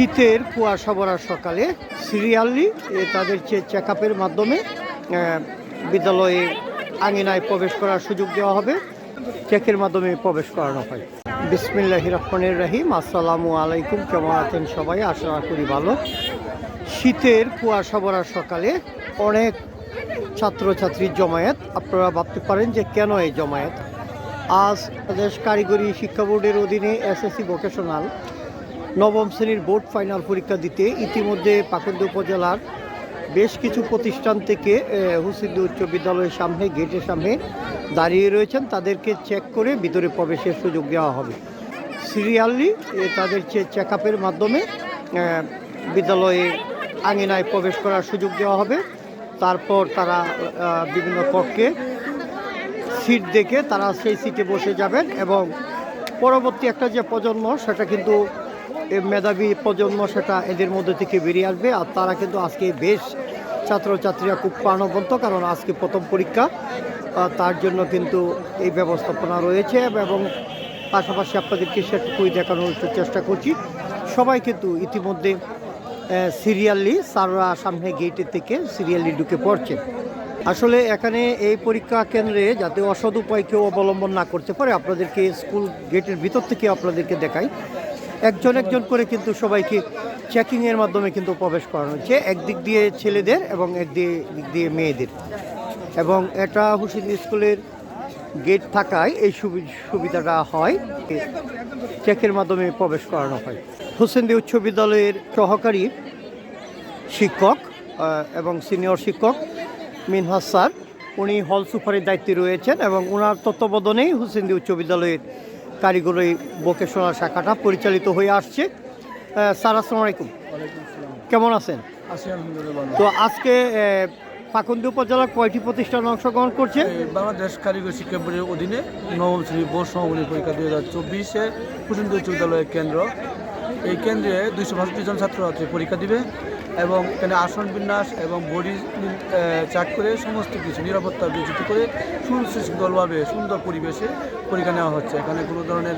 শীতের কুয়াশা ভরা সকালে সিরিয়ালি তাদের চেক আপের মাধ্যমে বিদ্যালয়ে আঙিনায় প্রবেশ করার সুযোগ দেওয়া হবে। চেকের মাধ্যমে প্রবেশ করানো হয়। বিসমিল্লাহ রহমানের রাহিম। আসসালামু আলাইকুম। কেমন আছেন সবাই? আশা করি ভালো। শীতের কুয়াশা ভরা সকালে অনেক ছাত্রছাত্রীর জমায়েত। আপনারা ভাবতে পারেন যে কেন এই জমায়েত? আজ বাংলাদেশ কারিগরি শিক্ষা বোর্ডের অধীনে এসএসসি ভোকেশনাল। নবম শ্রেণির বোর্ড ফাইনাল পরীক্ষা দিতে ইতিমধ্যে পাকুন্দ উপজেলার বেশ কিছু প্রতিষ্ঠান থেকে হুসিদ্দি উচ্চ বিদ্যালয়ের সামনে, গেটের সামনে দাঁড়িয়ে রয়েছেন। তাদেরকে চেক করে ভিতরে প্রবেশের সুযোগ দেওয়া হবে। সিরিয়ালি তাদের চেক আপের মাধ্যমে বিদ্যালয়ে আঙিনায় প্রবেশ করার সুযোগ দেওয়া হবে। তারপর তারা বিভিন্ন কক্ষে সিট দেখে তারা সেই সিটে বসে যাবেন এবং পরবর্তী একটা যে প্রজন্ম, সেটা কিন্তু মেধাবী প্রজন্ম সেটা এদের মধ্যে থেকে বেরিয়ে আসবে। আর তারা কিন্তু আজকে বেশ ছাত্রছাত্রীরা খুব প্রাণবন্ত, কারণ আজকে প্রথম পরীক্ষা। তার জন্য কিন্তু এই ব্যবস্থাপনা রয়েছে এবং পাশাপাশি আপনাদেরকে সেটুকুই দেখানোর চেষ্টা করছি। সবাই কিন্তু ইতিমধ্যে সিরিয়ালি সাররা সামনে গেটের থেকে সিরিয়ালি ঢুকে পড়ছে। আসলে এখানে এই পরীক্ষা কেন্দ্রে যাতে অসদ উপায় কেউ অবলম্বন না করতে পারে, আপনাদেরকে স্কুল গেটের ভিতর থেকে আপনাদেরকে দেখাই। একজন একজন করে কিন্তু সবাইকে চেকিংয়ের মাধ্যমে কিন্তু প্রবেশ করানো হচ্ছে। একদিক দিয়ে ছেলেদের এবং একদিক দিক দিয়ে মেয়েদের। এবং এটা হুসেন স্কুলের গেট থাকায় এই সুবি- সুবিধাটা হয়। চেকের মাধ্যমে প্রবেশ করানো হয়। হোসেনদি উচ্চ বিদ্যালয়ের সহকারী শিক্ষক এবং সিনিয়র শিক্ষক মিনহাস স্যার, উনি হল সুপারের দায়িত্বে রয়েছেন এবং ওনার তত্ত্বাবধানেই হোসেনদি উচ্চ বিদ্যালয়ের কারিগরি ভোকেশনাল শাখাটা পরিচালিত হয়ে আসছে। স্যার আসসালামু আলাইকুম। কেমন আছেন? আছি। তো আজকে পাকুন্দি উপজেলার কয়টি প্রতিষ্ঠান অংশগ্রহণ করছে বাংলাদেশ কারিগরি শিক্ষা বোর্ডের অধীনে নবম শ্রেণি বোর্ড সমাপনী পরীক্ষা দুই হাজার চব্বিশে কুসুন্দ উচ্চ বিদ্যালয়ের কেন্দ্র। এই কেন্দ্রে দুইশো বাষট্টি জন ছাত্র ছাত্রছাত্রী পরীক্ষা দিবে। এবং এখানে আসন বিন্যাস এবং বডি চাক করে সমস্ত কিছু নিরাপত্তা বিচ্যুত করে সুশৃঙ্খলভাবে সুন্দর পরিবেশে পরীক্ষা নেওয়া হচ্ছে। এখানে কোনো ধরনের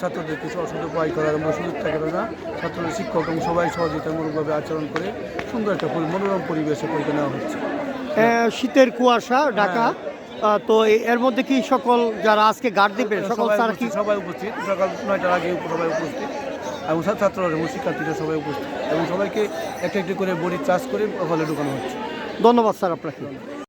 ছাত্রদের কিছু অসুখ উপায় করার কোনো সুযোগ থাকে না। ছাত্রদের শিক্ষক এবং সবাই সহযোগিতামূলকভাবে আচরণ করে সুন্দর একটা মনোরম পরিবেশে পরীক্ষা নেওয়া হচ্ছে। শীতের কুয়াশা ঢাকা। তো এ- এর মধ্যে কি সকল যারা আজকে গার্ড দিবেন সকল স্যার কি? সবাই উপস্থিত। সকাল নয়টার আগে সবাই উপস্থিত। এবং ছাত্র ছাত্ররা এবং শিক্ষার্থীরা সবাই উপস্থিত। এবং সবাইকে একটা একটি করে বডি চাষ করে হলে ঢুকানো হচ্ছে। ধন্যবাদ স্যার আপনাকে।